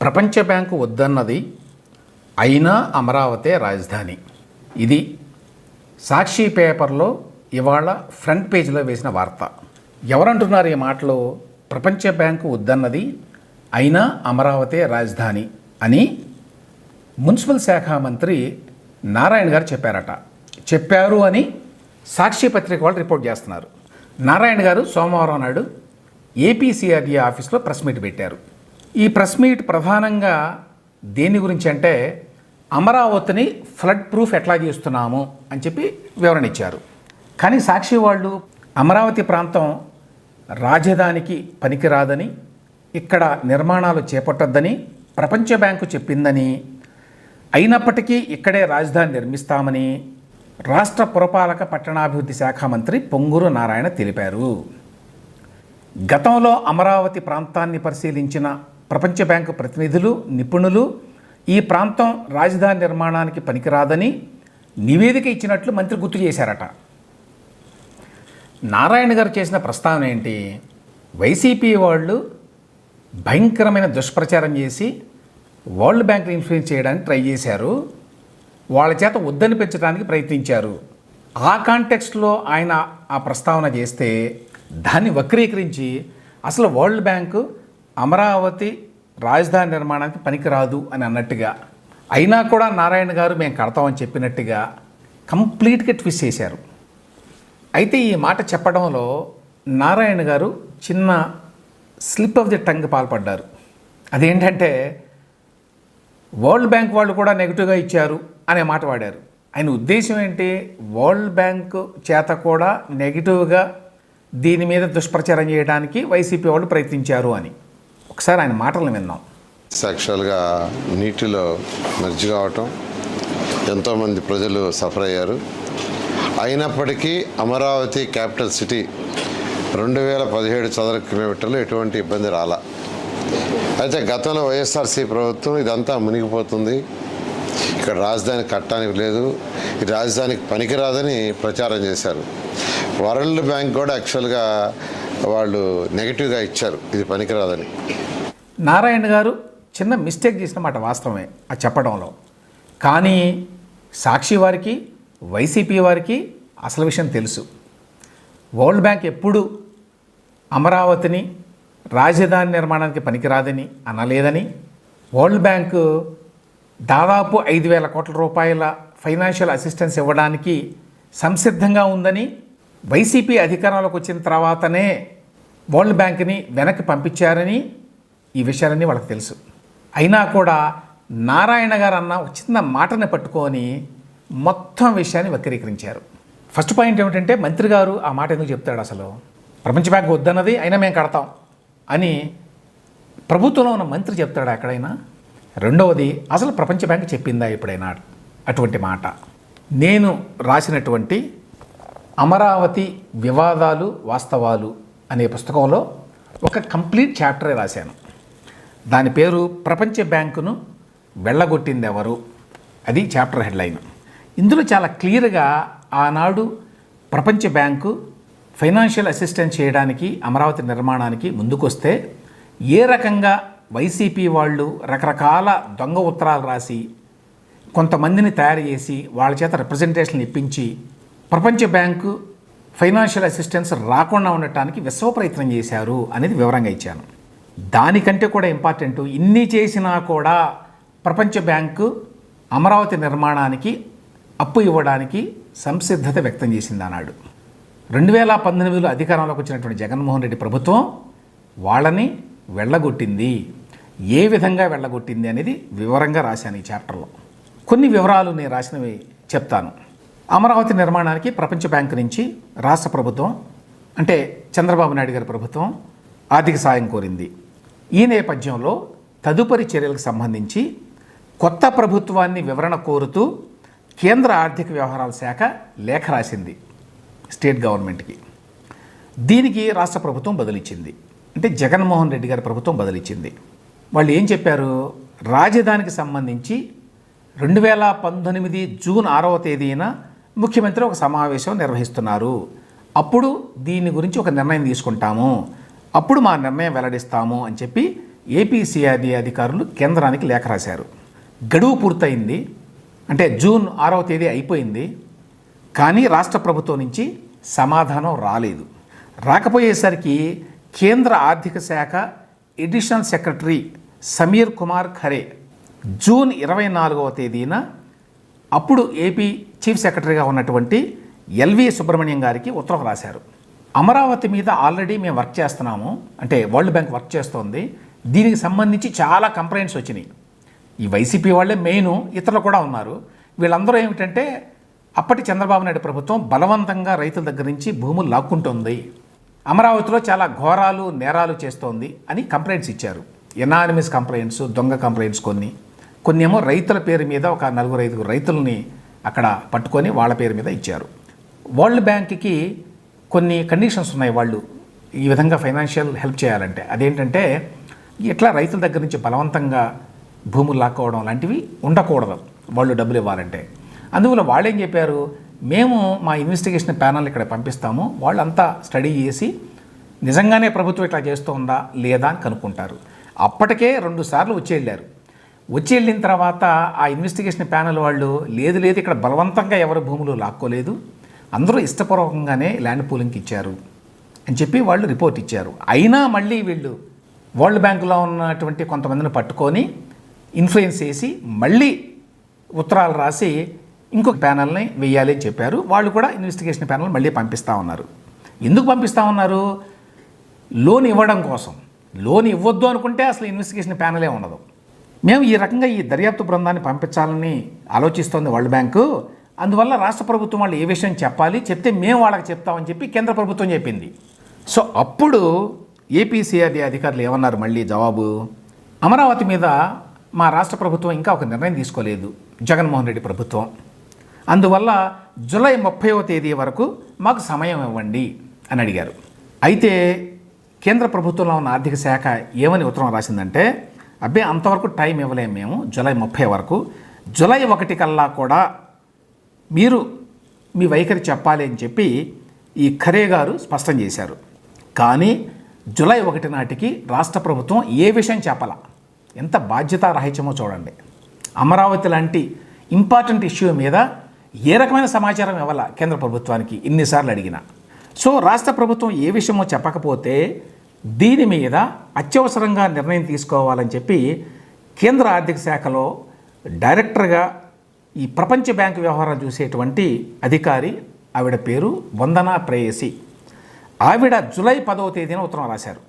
ప్రపంచ బ్యాంకు వద్దన్నది అయినా అమరావతే రాజధాని. ఇది సాక్షి పేపర్లో ఇవాళ ఫ్రంట్ పేజీలో వేసిన వార్త. ఎవరంటున్నారు ఈ మాటలో? ప్రపంచ బ్యాంకు వద్దన్నది అయినా అమరావతే రాజధాని అని మున్సిపల్ శాఖ మంత్రి నారాయణ గారు చెప్పారట. చెప్పారు అని సాక్షి పత్రిక వాళ్ళు రిపోర్ట్ చేస్తున్నారు. నారాయణ గారు సోమవారం నాడు ఏపీసీఆర్డీ ఆఫీస్లో ప్రెస్ మీట్ పెట్టారు. ఈ ప్రెస్ మీట్ ప్రధానంగా దేని గురించి అంటే అమరావతిని ఫ్లడ్ ప్రూఫ్ ఎట్లా చేస్తున్నాము అని చెప్పి వివరణ ఇచ్చారు. కానీ సాక్షి వాళ్ళు అమరావతి ప్రాంతం రాజధానికి పనికిరాదని ఇక్కడ నిర్మాణాలు చేపట్టొద్దని ప్రపంచ బ్యాంకు చెప్పిందని అయినప్పటికీ ఇక్కడే రాజధాని నిర్మిస్తామని రాష్ట్ర పురపాలక పట్టణాభివృద్ధి శాఖ మంత్రి పొంగూరు నారాయణ తెలిపారు. గతంలో అమరావతి ప్రాంతాన్ని పరిశీలించిన ప్రపంచ బ్యాంకు ప్రతినిధులు నిపుణులు ఈ ప్రాంతం రాజధాని నిర్మాణానికి పనికిరాదని నివేదిక ఇచ్చినట్లు మంత్రి గుర్తు చేశారట. నారాయణ గారు చేసిన ప్రస్తావన ఏంటి? వైసీపీ వాళ్ళు భయంకరమైన దుష్ప్రచారం చేసి వరల్డ్ బ్యాంక్ని ఇన్ఫ్లుయెన్స్ చేయడానికి ట్రై చేశారు. వాళ్ళ చేత వద్దని పెంచడానికి ప్రయత్నించారు. ఆ కాంటెక్స్ట్లో ఆయన ఆ ప్రస్తావన చేస్తే దాన్ని వక్రీకరించి అసలు వరల్డ్ బ్యాంకు అమరావతి రాజధాని నిర్మాణానికి పనికిరాదు అని అన్నట్టుగా అయినా కూడా నారాయణ గారు మేము కడతామని చెప్పినట్టుగా కంప్లీట్గా ట్విస్ట్ చేశారు. అయితే ఈ మాట చెప్పడంలో నారాయణ గారు చిన్న స్లిప్ ఆఫ్ ది టంగ్ పాల్పడ్డారు. అదేంటంటే వరల్డ్ బ్యాంక్ వాళ్ళు కూడా నెగిటివ్గా ఇచ్చారు అనే మాట వాడారు. ఆయన ఉద్దేశం ఏంటి? వరల్డ్ బ్యాంక్ చేత కూడా నెగిటివ్గా దీని మీద దుష్ప్రచారం చేయడానికి వైసీపీ వాళ్ళు ప్రయత్నించారు అని. ఒకసారి ఆయన మాటలను విన్నాం. యాక్చువల్గా నీటిలో మర్జి కావటం ఎంతోమంది ప్రజలు సఫర్ అయ్యారు. అయినప్పటికీ అమరావతి క్యాపిటల్ సిటీ రెండు వేల పదిహేడు చదరపు కిలోమీటర్లు ఎటువంటి ఇబ్బంది రాలా. అయితే గతంలో వైఎస్ఆర్సీ ప్రభుత్వం ఇదంతా మునిగిపోతుంది. ఇక్కడ రాజధాని కట్టడానికి లేదు ఈ రాజధానికి పనికిరాదని ప్రచారం చేశారు. వరల్డ్ బ్యాంక్ కూడా యాక్చువల్గా వాళ్ళు నెగిటివ్గా ఇచ్చారు ఇది పనికిరాదని. నారాయణ గారు చిన్న మిస్టేక్ చేసిన మాట వాస్తవమే ఆ చెప్పడంలో. కానీ సాక్షి వారికి వైసీపీ వారికి అసలు విషయం తెలుసు. వరల్డ్ బ్యాంక్ ఎప్పుడు అమరావతిని రాజధాని నిర్మాణానికి పనికిరాదని అనలేదని వరల్డ్ బ్యాంకు దాదాపు ఐదు వేల కోట్ల రూపాయల ఫైనాన్షియల్ అసిస్టెన్స్ ఇవ్వడానికి సంసిద్ధంగా ఉందని వైసీపీ అధికారంలోకి వచ్చిన తర్వాతనే వరల్డ్ బ్యాంక్ని వెనక్కి పంపించారని ఈ విషయాలన్నీ వాళ్ళకి తెలుసు. అయినా కూడా నారాయణ గారు అన్న ఒక చిన్న మాటని పట్టుకొని మొత్తం విషయాన్ని వక్రీకరించారు. ఫస్ట్ పాయింట్ ఏమిటంటే మంత్రి గారు ఆ మాట ఎందుకు చెప్తాడు అసలు? ప్రపంచ బ్యాంక్ వద్దన్నది అయినా మేము కడతాం అని ప్రభుత్వంలో ఉన్న మంత్రి చెప్తాడు ఎక్కడైనా? రెండవది అసలు ప్రపంచ బ్యాంక్ చెప్పిందా ఎప్పుడైనా? అటువంటి మాట. నేను రాసినటువంటి అమరావతి వివాదాలు వాస్తవాలు అనే పుస్తకంలో ఒక కంప్లీట్ చాప్టరే రాశాను. దాని పేరు ప్రపంచ బ్యాంకును వెళ్ళగొట్టింది ఎవరు అది చాప్టర్ హెడ్లైన్. ఇందులో చాలా క్లియర్గా ఆనాడు ప్రపంచ బ్యాంకు ఫైనాన్షియల్ అసిస్టెన్స్ చేయడానికి అమరావతి నిర్మాణానికి ముందుకొస్తే ఏ రకంగా వైసీపీ వాళ్ళు రకరకాల దొంగ ఉత్తరాలు రాసి కొంతమందిని తయారు చేసి వాళ్ళ చేత రిప్రజెంటేషన్ ఇప్పించి ప్రపంచ బ్యాంకు ఫైనాన్షియల్ అసిస్టెన్స్ రాకుండా ఉండటానికి విశ్వ ప్రయత్నం చేశారు అనేది వివరంగా ఇచ్చాను. దానికంటే కూడా ఇంపార్టెంట్ ఇన్ని చేసినా కూడా ప్రపంచ బ్యాంకు అమరావతి నిర్మాణానికి అప్పు ఇవ్వడానికి సంసిద్ధత వ్యక్తం చేసింది అన్నాడు రెండు వేల పంతొమ్మిదిలో అధికారంలోకి వచ్చినటువంటి జగన్మోహన్ రెడ్డి ప్రభుత్వం వాళ్ళని వెళ్ళగొట్టింది. ఏ విధంగా వెళ్ళగొట్టింది అనేది వివరంగా రాశాను ఈ చాప్టర్లో. కొన్ని వివరాలు నేను రాసినవి చెప్తాను. అమరావతి నిర్మాణానికి ప్రపంచ బ్యాంకు నుంచి రాష్ట్ర ప్రభుత్వం అంటే చంద్రబాబు నాయుడు గారి ప్రభుత్వం ఆర్థిక సాయం కోరింది. ఈ నేపథ్యంలో తదుపరి చర్యలకు సంబంధించి కొత్త ప్రభుత్వాన్ని వివరణ కోరుతూ కేంద్ర ఆర్థిక వ్యవహారాల శాఖ లేఖ రాసింది స్టేట్ గవర్నమెంట్కి. దీనికి రాష్ట్ర ప్రభుత్వం బదులిచ్చింది. అంటే జగన్మోహన్ రెడ్డి గారి ప్రభుత్వం బదులిచ్చింది. వాళ్ళు ఏం చెప్పారు? రాజధానికి సంబంధించి రెండు వేల పంతొమ్మిది జూన్ ఆరవ తేదీన ముఖ్యమంత్రి ఒక సమావేశం నిర్వహిస్తున్నారు. అప్పుడు దీని గురించి ఒక నిర్ణయం తీసుకుంటాము. అప్పుడు మా నిర్ణయం వెల్లడిస్తాము అని చెప్పి ఏపీసీఆర్డీ అధికారులు కేంద్రానికి లేఖ రాశారు. గడువు పూర్తయింది. అంటే జూన్ ఆరవ తేదీ అయిపోయింది. కానీ రాష్ట్ర ప్రభుత్వం నుంచి సమాధానం రాలేదు. రాకపోయేసరికి కేంద్ర ఆర్థిక శాఖ additional secretary Sameer Kumar Khare June ఇరవై నాలుగవ తేదీన అప్పుడు ఏపీ చీఫ్ సెక్రటరీగా ఉన్నటువంటి ఎల్వి సుబ్రహ్మణ్యం గారికి ఉత్తరం రాశారు. అమరావతి మీద ఆల్రెడీ మేము వర్క్ చేస్తున్నాము. అంటే వరల్డ్ బ్యాంక్ వర్క్ చేస్తోంది. దీనికి సంబంధించి చాలా కంప్లైంట్స్ వచ్చినాయి. ఈ వైసీపీ వాళ్ళే మెయిన్ ఇతరులు కూడా ఉన్నారు. వీళ్ళందరూ ఏమిటంటే అప్పటి చంద్రబాబు నాయుడు ప్రభుత్వం బలవంతంగా రైతుల దగ్గర నుంచి భూములు లాక్కుంటోంది. అమరావతిలో చాలా ఘోరాలు నేరాలు చేస్తోంది అని కంప్లైంట్స్ ఇచ్చారు. ఎనానిమస్ కంప్లైంట్స్ దొంగ కంప్లైంట్స్ కొన్ని. కొన్ని ఏమో రైతుల పేరు మీద ఒక నలుగురు ఐదుగురు రైతుల్ని అక్కడ పట్టుకొని వాళ్ళ పేరు మీద ఇచ్చారు. వరల్డ్ బ్యాంక్కి కొన్ని కండిషన్స్ ఉన్నాయి వాళ్ళు ఈ విధంగా ఫైనాన్షియల్ హెల్ప్ చేయాలంటే. అదేంటంటే ఇట్లా రైతుల దగ్గర నుంచి బలవంతంగా భూములు లాక్కోవడం లాంటివి ఉండకూడదు వాళ్ళు డబ్బులు ఇవ్వాలంటే. అందువల్ల వాళ్ళు ఏం చెప్పారు మేము మా ఇన్వెస్టిగేషన్ ప్యానల్ ఇక్కడ పంపిస్తాము వాళ్ళంతా స్టడీ చేసి నిజంగానే ప్రభుత్వం ఇట్లా చేస్తుందా లేదా అని కనుక్కుంటారు. అప్పటికే రెండు సార్లు వచ్చి వెళ్ళారు. వచ్చి వెళ్ళిన తర్వాత ఆ ఇన్వెస్టిగేషన్ ప్యానల్ వాళ్ళు లేదు లేదు ఇక్కడ బలవంతంగా ఎవరు భూములు లాక్కోలేదు అందరూ ఇష్టపూర్వకంగానే ల్యాండ్ పూలింగ్కి ఇచ్చారు అని చెప్పి వాళ్ళు రిపోర్ట్ ఇచ్చారు. అయినా మళ్ళీ వీళ్ళు వరల్డ్ బ్యాంకులో ఉన్నటువంటి కొంతమందిని పట్టుకొని ఇన్ఫ్లుయెన్స్ చేసి మళ్ళీ ఉత్తరాలు రాసి ఇంకొక ప్యానల్ని వేయాలి అని చెప్పారు. వాళ్ళు కూడా ఇన్వెస్టిగేషన్ ప్యానల్ మళ్ళీ పంపిస్తూ ఉన్నారు. ఎందుకు పంపిస్తూ ఉన్నారు? లోన్ ఇవ్వడం కోసం. లోన్ ఇవ్వద్దు అనుకుంటే అసలు ఇన్వెస్టిగేషన్ ప్యానలే ఉండదు. మేము ఈ రకంగా ఈ దర్యాప్తు బృందాన్ని పంపించాలని ఆలోచిస్తోంది వరల్డ్ బ్యాంకు. అందువల్ల రాష్ట్ర ప్రభుత్వం వాళ్ళు ఏ విషయం చెప్పాలి? చెప్తే మేము వాళ్ళకి చెప్తామని చెప్పి కేంద్ర ప్రభుత్వం చెప్పింది. సో అప్పుడు ఏపీసీఆర్డీ అధికారులు ఏమన్నారు మళ్ళీ జవాబు? అమరావతి మీద మా రాష్ట్ర ప్రభుత్వం ఇంకా ఒక నిర్ణయం తీసుకోలేదు. జగన్మోహన్ రెడ్డి ప్రభుత్వం. అందువల్ల జూలై ముప్పైవ తేదీ వరకు మాకు సమయం ఇవ్వండి అని అడిగారు. అయితే కేంద్ర ప్రభుత్వంలో ఉన్న ఆర్థిక శాఖ ఏమని ఉత్తరం రాసిందంటే అబ్బే అంతవరకు టైం ఇవ్వలేము మేము జూలై ముప్పై వరకు. జూలై ఒకటి కల్లా కూడా మీరు మీ వైఖరి చెప్పాలి అని చెప్పి ఈ ఖరే గారు స్పష్టం చేశారు. కానీ జూలై ఒకటి నాటికి రాష్ట్ర ప్రభుత్వం ఏ విషయం చెప్పాల? ఎంత బాధ్యతారాహిత్యమో చూడండి. అమరావతి లాంటి ఇంపార్టెంట్ ఇష్యూ మీద ఏ రకమైన సమాచారం ఇవ్వాల కేంద్ర ప్రభుత్వానికి ఇన్నిసార్లు అడిగినా. సో రాష్ట్ర ప్రభుత్వం ఏ విషయమో చెప్పకపోతే దీని మీద అత్యవసరంగా నిర్ణయం తీసుకోవాలని చెప్పి కేంద్ర ఆర్థిక శాఖలో డైరెక్టర్గా ఈ ప్రపంచ బ్యాంక్ వ్యవహారాలు చూసేటువంటి అధికారి ఆవిడ పేరు వందనా ప్రేయసి. ఆవిడ జులై పదవ తేదీన ఉత్తరం రాశారు.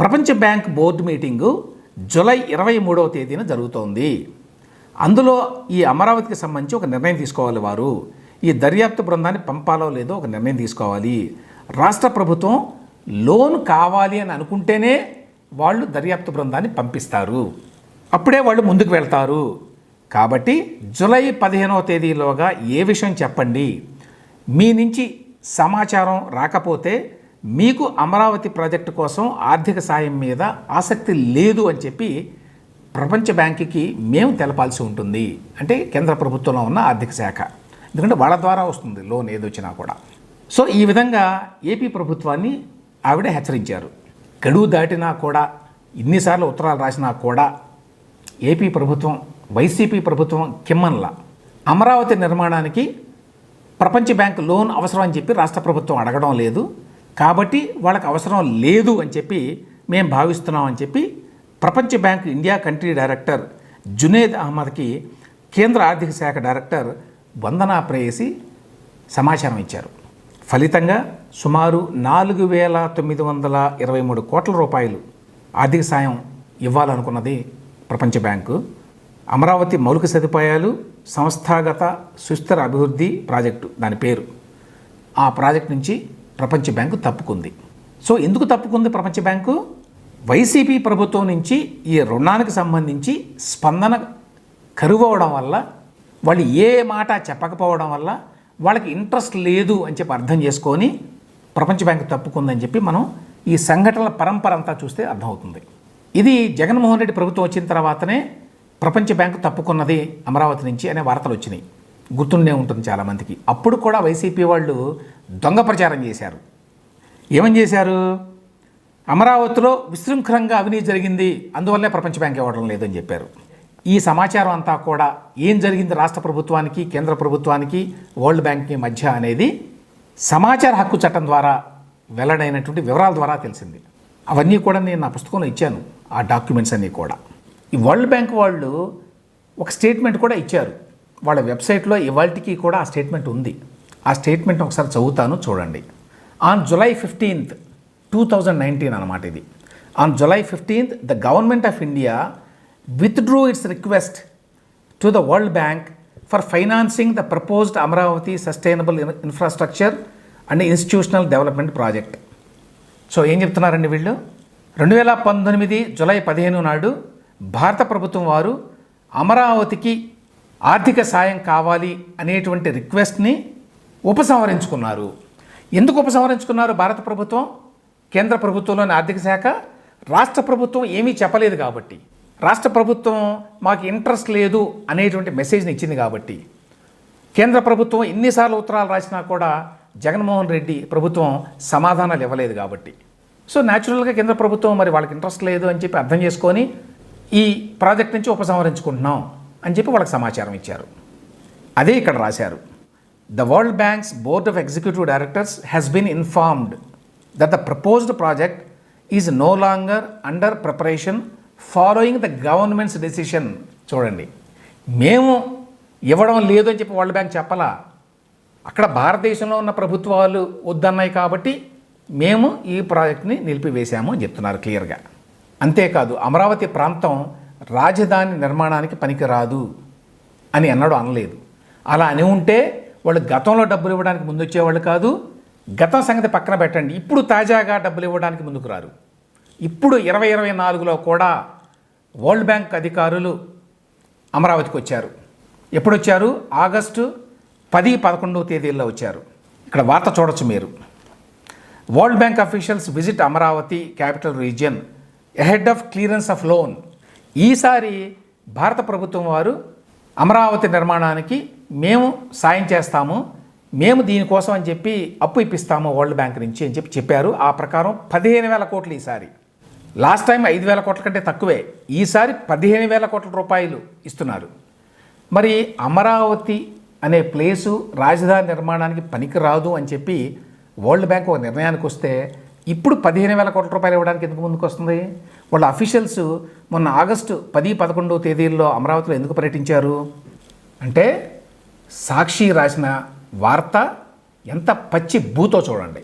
ప్రపంచ బ్యాంక్ బోర్డు మీటింగు జులై ఇరవై మూడవ తేదీన జరుగుతోంది. అందులో ఈ అమరావతికి సంబంధించి ఒక నిర్ణయం తీసుకోవాలి వారు. ఈ దర్యాప్తు బృందాన్ని పంపాలో లేదో ఒక నిర్ణయం తీసుకోవాలి. రాష్ట్ర ప్రభుత్వం లోన్ కావాలి అని అనుకుంటేనే వాళ్ళు దర్యాప్తు బృందాన్ని పంపిస్తారు. అప్పుడే వాళ్ళు ముందుకు వెళ్తారు. కాబట్టి జూలై పదిహేనవ తేదీలోగా ఏ విషయం చెప్పండి? మీ నుంచి సమాచారం రాకపోతే మీకు అమరావతి ప్రాజెక్టు కోసం ఆర్థిక సాయం మీద ఆసక్తి లేదు అని చెప్పి ప్రపంచ బ్యాంకుకి మేము తెలపాల్సి ఉంటుంది. అంటే కేంద్ర ప్రభుత్వంలో ఉన్న ఆర్థిక శాఖ. ఎందుకంటే వాళ్ళ ద్వారా వస్తుంది లోన్ ఏదొచ్చినా కూడా. సో ఈ విధంగా ఏపీ ప్రభుత్వాన్ని ఆవిడ హెచ్చరించారు. గడువు దాటినా కూడా ఇన్నిసార్లు ఉత్తరాలు రాసినా కూడా ఏపీ ప్రభుత్వం వైసీపీ ప్రభుత్వం కిమ్మన్ల. అమరావతి నిర్మాణానికి ప్రపంచ బ్యాంక్ లోన్ అవసరం అని చెప్పి రాష్ట్ర ప్రభుత్వం అడగడం లేదు. కాబట్టి వాళ్ళకి అవసరం లేదు అని చెప్పి మేము భావిస్తున్నాం అని చెప్పి ప్రపంచ bank India country director Juned అహ్మద్కి కేంద్ర ఆర్థిక శాఖ డైరెక్టర్ వందనా ప్రేయసి సమాచారం ఇచ్చారు. ఫలితంగా సుమారు నాలుగు వేల తొమ్మిది వందల ఇరవై మూడు కోట్ల రూపాయలు ఆర్థిక సాయం ఇవ్వాలనుకున్నది ప్రపంచ బ్యాంకు. అమరావతి మౌలిక సదుపాయాలు సంస్థాగత సుస్థిర అభివృద్ధి ప్రాజెక్టు దాని పేరు. ఆ ప్రాజెక్ట్ నుంచి ప్రపంచ బ్యాంకు తప్పుకుంది. సో ఎందుకు తప్పుకుంది ప్రపంచ బ్యాంకు? వైసీపీ ప్రభుత్వం నుంచి ఈ రుణానికి సంబంధించి స్పందన కరువు అవడం వల్ల వాళ్ళు ఏ మాట చెప్పకపోవడం వల్ల వాళ్ళకి ఇంట్రెస్ట్ లేదు అని చెప్పి అర్థం చేసుకొని ప్రపంచ బ్యాంకు తప్పుకుందని చెప్పి మనం ఈ సంఘటనల పరంపర అంతా చూస్తే అర్థమవుతుంది. ఇది జగన్మోహన్ రెడ్డి ప్రభుత్వం వచ్చిన తర్వాతనే ప్రపంచ బ్యాంకు తప్పుకున్నది అమరావతి నుంచి అనే వార్తలు వచ్చినాయి. గుర్తుండే ఉంటుంది చాలామందికి. అప్పుడు కూడా వైసీపీ వాళ్ళు దొంగ ప్రచారం చేశారు. ఏమని చేశారు? అమరావతిలో విశృంఖలంగా అవినీతి జరిగింది. అందువల్లే ప్రపంచ బ్యాంక్ ఇవ్వడం లేదని చెప్పారు. ఈ సమాచారం అంతా కూడా ఏం జరిగింది రాష్ట్ర ప్రభుత్వానికి కేంద్ర ప్రభుత్వానికి వరల్డ్ బ్యాంక్కి మధ్య అనేది సమాచార హక్కు చట్టం ద్వారా వెల్లడైనటువంటి వివరాల ద్వారా తెలిసింది. అవన్నీ కూడా నేను నా పుస్తకంలో ఇచ్చాను. ఆ డాక్యుమెంట్స్ అన్నీ కూడా. ఈ వరల్డ్ బ్యాంక్ వాళ్ళు ఒక స్టేట్మెంట్ కూడా ఇచ్చారు. వాళ్ళ వెబ్సైట్లో ఇవాళకి కూడా ఆ స్టేట్మెంట్ ఉంది. ఆ స్టేట్మెంట్ ఒకసారి చదువుతాను చూడండి. On July fifteenth two thousand nineteen అనమాట ఇది. On July fifteenth the government of India withdrew its request to the World Bank for financing the proposed Amaravati sustainable infrastructure and institutional development project so ఏం చెప్తున్నారండి వీళ్ళు? రెండు వేల పంతొమ్మిది July పదిహేను నాడు భారత ప్రభుత్వం వారు అమరావతికి ఆర్థిక సాయం కావాలి అనేటువంటి రిక్వెస్ట్ని ఉపసంహరించుకున్నారు. ఎందుకు ఉపసంహరించుకున్నారు? భారత ప్రభుత్వం కేంద్ర ప్రభుత్వంలోని ఆర్థిక శాఖ రాష్ట్ర ప్రభుత్వం ఏమీ చెప్పలేదు కాబట్టి. రాష్ట్ర ప్రభుత్వం మాకు ఇంట్రెస్ట్ లేదు అనేటువంటి మెసేజ్ని ఇచ్చింది కాబట్టి. కేంద్ర ప్రభుత్వం ఎన్నిసార్లు ఉత్తరాలు రాసినా కూడా జగన్మోహన్ రెడ్డి ప్రభుత్వం సమాధానాలు ఇవ్వలేదు కాబట్టి. సో న్యాచురల్గా కేంద్ర ప్రభుత్వం మరి వాళ్ళకి ఇంట్రెస్ట్ లేదు అని చెప్పి అర్థం చేసుకొని ఈ ప్రాజెక్ట్ నుంచి ఉపసంహరించుకుంటున్నాం అని చెప్పి వాళ్ళకి సమాచారం ఇచ్చారు. అదే ఇక్కడ రాశారు. The World Bank's board of executive directors has been informed that the proposed project is no longer under preparation following the government's decision చూడండి. మేము ఇవ్వడం లేదు అని చెప్పి వరల్డ్ బ్యాంక్ చెప్పాలా? అక్కడ భారతదేశంలో ఉన్న ప్రభుత్వాలు వద్దన్నాయి కాబట్టి మేము ఈ ప్రాజెక్ట్ని నిలిపివేశాము అని చెప్తున్నారు క్లియర్గా. అంతేకాదు అమరావతి ప్రాంతం రాజధాని నిర్మాణానికి పనికిరాదు అని ఎన్నడూ అనలేదు. అలా అని ఉంటే వాళ్ళు గతంలో డబ్బులు ఇవ్వడానికి ముందు వచ్చేవాళ్ళు కాదు గతం సంగతి పక్కన పెట్టండి. ఇప్పుడు తాజాగా డబ్బులు ఇవ్వడానికి ముందుకు రారు. ఇప్పుడు ఇరవై ఇరవై నాలుగులో కూడా వరల్డ్ బ్యాంక్ అధికారులు అమరావతికి వచ్చారు. ఎప్పుడు వచ్చారు ఆగస్టు పది పదకొండవ తేదీల్లో వచ్చారు. ఇక్కడ వార్త చూడొచ్చు మీరు. World Bank officials visit Amaravati capital region. Ahead of clearance of loan. ఈసారి భారత ప్రభుత్వం వారు అమరావతి నిర్మాణానికి మేము సాయం చేస్తాము మేము దీనికోసం అని చెప్పి అప్పు ఇప్పిస్తాము వరల్డ్ బ్యాంక్ నుంచి అని చెప్పి చెప్పారు. ఆ ప్రకారం పదిహేను వేల కోట్లు ఈసారి. లాస్ట్ టైం ఐదు వేల కోట్ల కంటే తక్కువే. ఈసారి పదిహేను వేల కోట్ల రూపాయలు ఇస్తున్నారు. మరి అమరావతి అనే ప్లేసు రాజధాని నిర్మాణానికి పనికిరాదు అని చెప్పి వరల్డ్ బ్యాంక్ ఒక నిర్ణయానికి వస్తే ఇప్పుడు పదిహేను వేల కోట్ల రూపాయలు ఇవ్వడానికి ఎందుకు ముందుకు వస్తుంది? వాళ్ళ అఫీషియల్స్ మొన్న ఆగస్టు పది పదకొండవ తేదీల్లో అమరావతిలో ఎందుకు పర్యటించారు? అంటే సాక్షి రాసిన వార్త ఎంత పచ్చి బూతో చూడండి.